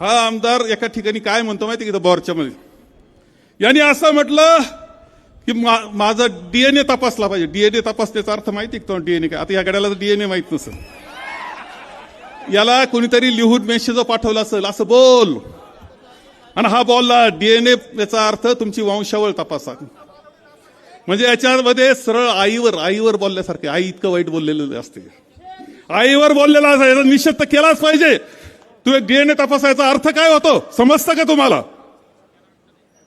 हा आमदार एका ठिकाणी काय म्हणतो माहिती की बॉरच्यामध्ये यांनी असं म्हटलं की मा- माझा डीएनए तपासला पाहिजे. डीएनए तपासण्याचा अर्थ माहिती आहे का डीएनए काय? आता या गड्याला डीएनए माहीत नसेल. याला कोणीतरी लिहून मेसेज पाठवला असेल असं बोल. आणि हा बोलला डीएनए याचा अर्थ तुमची वंशावळ तपासा. म्हणजे याच्यामध्ये सरळ आईवर आईवर बोलल्यासारखे आई इतकं वाईट बोललेलं असते. आईवर बोललेला असा याचा निषेध तर केलाच पाहिजे. तू एक डीएनए तपासायचा अर्थ काय होतो? समजतं का तुम्हाला?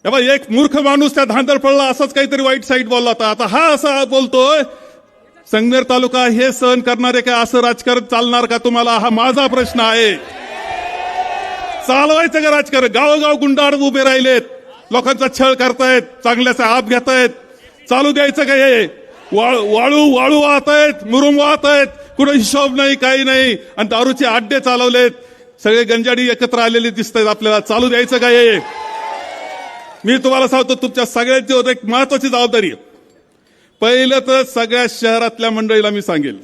हे एक मूर्ख माणूस त्या धांदळ पडला असंच काहीतरी वाईट साईट बोलला होता. आता हा असा बोलतोय संगमेर तालुका हे सहन करणारे का असं राजकारण चालणार का तुम्हाला? हा माझा प्रश्न आहे. चालवायचं का राजकारण? गावोगाव गुंडाळ उभे राहिलेत. लोकांचा छळ करतायत चांगल्याचा आप घेतायत. चालू द्यायचं का हे? वाळू वाळू वाहत आहेत मुरुम वाहत आहेत कुठं हिशोब नाही काही नाही. आणि दारूचे आड्डे चालवलेत. सगळे गंजाडी एकत्र आलेले दिसत आहेत आपल्याला चालू द्यायचं काय हे मी तुम्हाला सांगतो तुमच्या सगळ्यांची होत एक महत्वाची जबाबदारी आहे. पहिलं तर सगळ्या शहरातल्या मंडळीला मी सांगेल.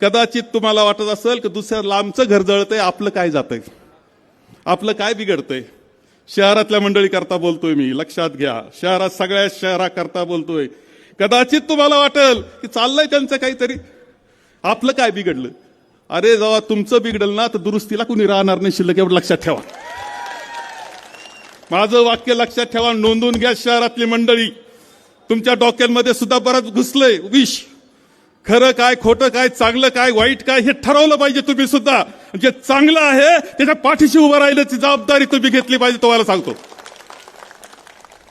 कदाचित तुम्हाला वाटत असेल की दुसऱ्या लांबचं घर जळतंय आपलं काय जातंय? आपलं काय बिघडतंय? शहरातल्या मंडळी करता बोलतोय मी लक्षात घ्या. शहरात सगळ्या शहराकरता बोलतोय. कदाचित तुम्हाला वाटेल की चाललंय त्यांचं काहीतरी. आपलं काय बिघडलं? अरे जेव्हा तुमचं बिघडल ना तर दुरुस्तीला कुणी राहणार नाही शिल्लक एवढं लक्षात ठेवा. माझं वाक्य लक्षात ठेवा नोंदून घ्या शहरातली मंडळी. तुमच्या डोक्यांमध्ये सुद्धा बरंच घुसलंय विष. खरं काय खोटं काय चांगलं काय वाईट काय हे ठरवलं पाहिजे तुम्ही सुद्धा. जे चांगलं आहे त्याच्या पाठीशी उभं राहिल्याची जबाबदारी तुम्ही घेतली पाहिजे तुम्हाला सांगतो.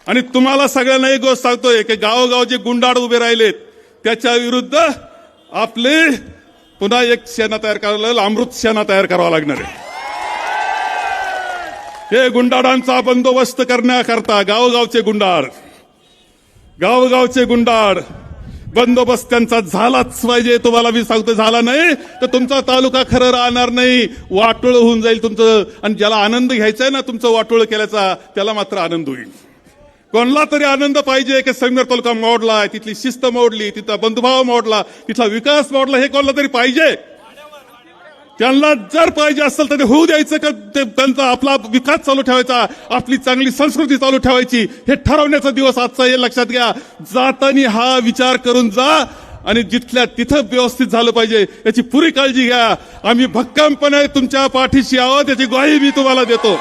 आणि तुम्हाला सगळ्यांना एक गोष्ट सांगतोय की गावोगाव जे गुंडाळ उभे राहिलेत त्याच्या विरुद्ध आपले पुन्हा एक सेना तयार करायला लागेल, अमृत सेना तयार करावा लागणार आहे. हे गुंडाळांचा बंदोबस्त करण्याकरता गावगावचे गुंडाळ गावगावचे गुंडाळ बंदोबस्त त्यांचा झालाच पाहिजे तुम्हाला मी सांगतो झाला नाही तर तुमचा तालुका खरं राहणार नाही. वाटोळ होऊन जाईल तुमचं आणि ज्याला आनंद घ्यायचा आहे ना तुमचं वाटोळ केल्याचा त्याला मात्र आनंद होईल. कोणला तरी आनंद पाहिजे की संगर तालुका मोडला तिथली शिस्त मोडली तिथला बंधुभाव मोडला तिथला विकास मोडला हे कोणाला तरी पाहिजे? त्यांना जर पाहिजे असेल तर ते होऊ द्यायचं का? ते त्यांचा आपला विकास चालू ठेवायचा आपली चांगली संस्कृती चालू ठेवायची हे ठरवण्याचा दिवस आजचा हे लक्षात घ्या. जातानी हा विचार करून जा आणि जिथल्या तिथं व्यवस्थित झालं पाहिजे याची पुरी काळजी घ्या. आम्ही भक्कमपणे तुमच्या पाठीशी आहोत याची ग्वाही मी तुम्हाला देतो.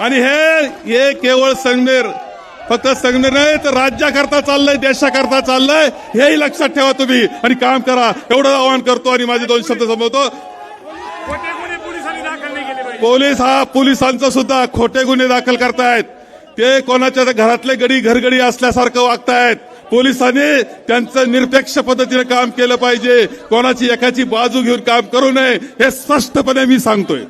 आणि हे हे केवळ संगमेर फक्त संगमेर नाही तर राज्याकरता चाललंय देशाकरता चाललंय हेही लक्षात ठेवा तुम्ही. आणि काम करा. एवढं आवाहन करतो आणि माझे दोन शब्द संपवतो. पोलीस हा पोलिसांचं सुद्धा खोटे गुन्हे दाखल करतायत. ते कोणाच्या घरातले गडी घरगडी असल्यासारखं वागतायत. पोलिसांनी त्यांचं निरपेक्ष पद्धतीने काम केलं पाहिजे. कोणाची एकाची बाजू घेऊन काम करू नये हे स्पष्टपणे मी सांगतोय.